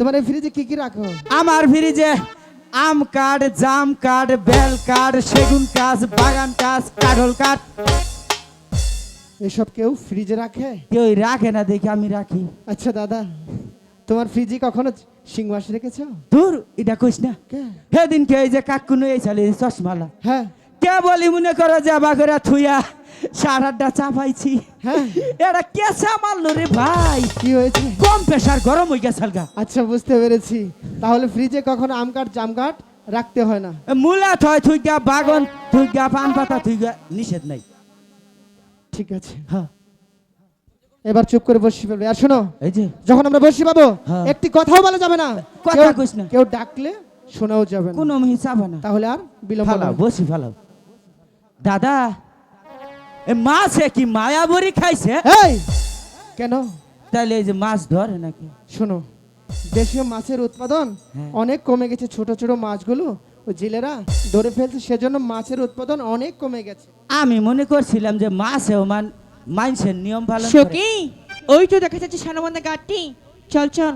তোমার এই ফ্রিজে কি কি রাখো? আমার ফ্রিজে আম কাঠ জাম কাঠ বেল কাঠ সেগুন কাঠ বাগান কাঠ কাঠল কাঠ। এসব কেউ ফ্রিজে রাখে? কেউ রাখে না দেখি আমি রাখি। আচ্ছা দাদা তোমার ফ্রিজে কখনো শিং মাছ রেখেছো? দূর এটা কইস না। কে? সেদিন কে এই যে কাকুনো এই চালে চশমালা। হ্যাঁ। কে বলি মনে করো যাবা করে থুইয়া সারাটা চাপাইছি। হ্যাঁ। এটা কেসা মারলো রে ভাই। কি হয়েছে? কম প্রেশার গরম হয়ে গেছে হালকা আচ্ছা বুঝতে পেরেছি। তাহলে ফ্রিজে কখনো আম কাঠ জাম কাঠ রাখতে হয় না। মূলা থয় থুই গা বাগন থুই গা পান পাতা থুই গা নিষেধ নাই। ঠিক আছে। হ্যাঁ। এবার চুপ করে বসে পড়বে আর শোনো এই যে। যখন আমরা বসি পাবো হ্যাঁ। একটি কথাও বলা যাবে না। কথা কেউ- কইস না। কেউ ডাকলে শোনাও যাবে না। কোনো হিসাব না। তাহলে আর বিলম্ব। বসি ফালাও। দাদা মাছে কি মায়াবরি খাইছে? এই কেন? তাহলে এই যে মাছ ধরে নাকি? শোনো দেশীয় মাছের উৎপাদন হ্যাঁ। অনেক কমে গেছে ছোট ছোট মাছগুলো। ওই জেলেরা ধরে ফেলছে সেজন্য মাছের উৎপাদন অনেক কমে গেছে। আমি মনে করছিলাম যে মাছেও মান মাইনসের নিয়ম ভালো। ওই তো দেখা যাচ্ছে সানবন্ধা গাড়টি চল চল।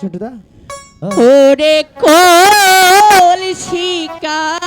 ছোটদা। ও, ওরে কলসি কাঙ্ক্ষে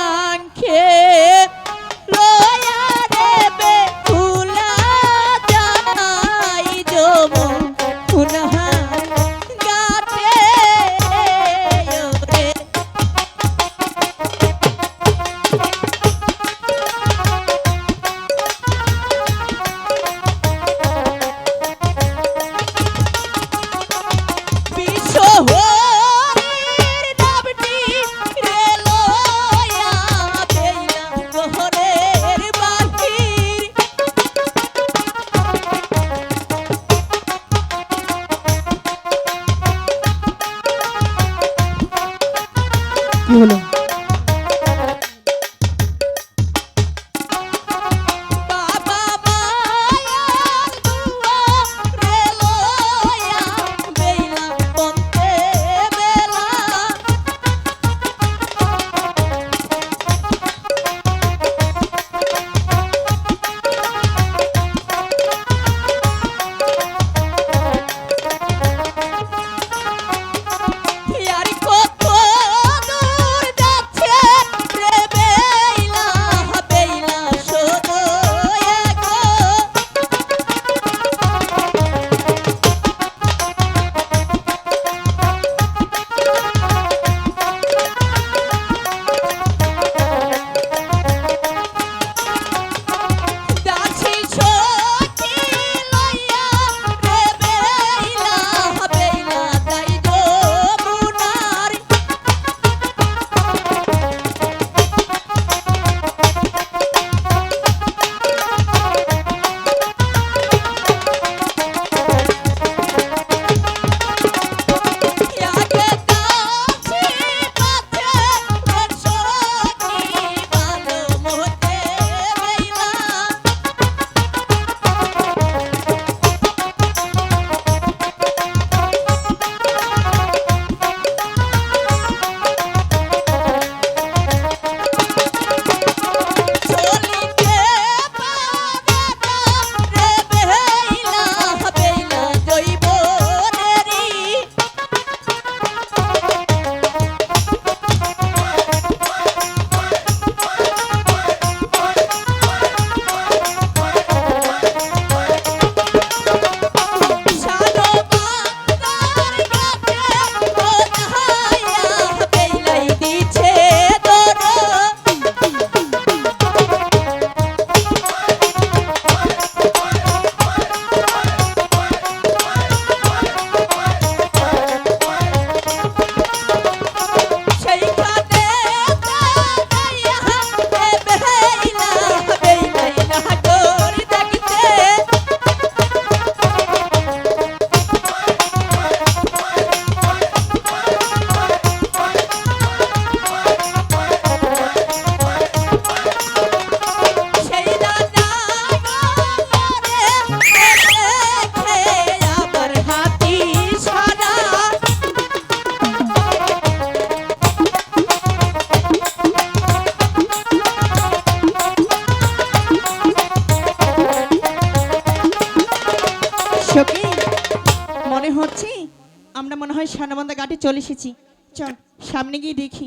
মনে হয় ঘাটে চলে এসেছি। চল সামনে গিয়ে দেখি।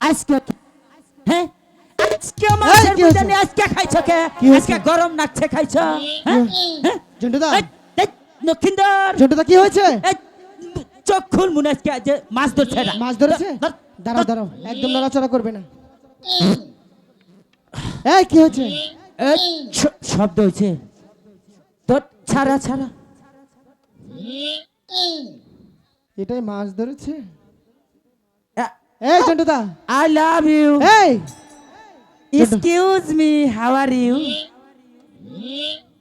আজকে হ্যাঁ? আজকে মাছের কি আজকে খাইছো কে? আজকে গরম খাইছো হ্যাঁ? হ্যাঁ? কি হয়েছে? এই, চোখ খুল মনে আজকে মাছ ধরছে না। মাছ ধরেছে? ধর, দাঁড়াও দাঁড়াও একদম নড়াচড়া করবে না। এই কি হয়েছে? শব্দ হয়েছে। তোর ছাড়া ছাড়া। এটাই মাছ ধরেছে? এই ঝন্টুদা আই লাভ ইউ এই। Excuse me how are you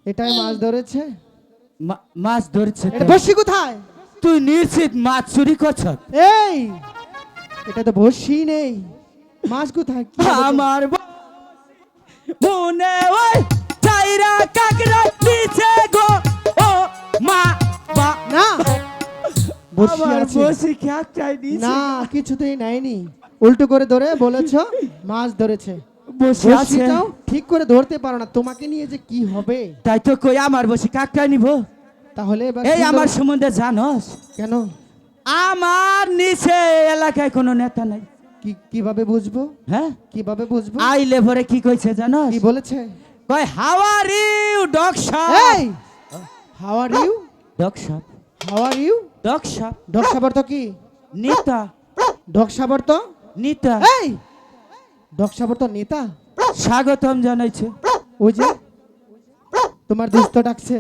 এটাই মাছ ধরেছে? মাছ ধরছে এটা বসি কোথায়? তুই নিশ্চিত মাছ চুরি করছ? এই। এটা তো বসি নেই। মাছ কোথায়? আমার ব- মনে বসি আছে। বসি কাকড়াই নিচে না কিছুতেই নেয়নি। উল্টো করে ধরে বলেছ মাছ ধরেছে। বসে আছে। ঠিক করে ধরতে পারো না। তোমাকে নিয়ে যে কি হবে? তাই তো কই আমার বসি কাকড়াই নিব তাহলে এই আমার সম্বন্ধে জানোস? কেন? আমার নিচে এলাকায় কোনো নেতা নাই। কি কীভাবে বুঝব? হ্যাঁ? কীভাবে বুঝব? আইলে পরে কি কইছে জানোস? কি বলেছে? কই how are you dog shop এই! How are you dog how are you dog shop তো কি? নেতা ডগ সাবার তো? নেতা এই! ডগ তো নেতা স্বাগতম জানাইছে। ওই যে তোমার দোস্ত ডাকছে।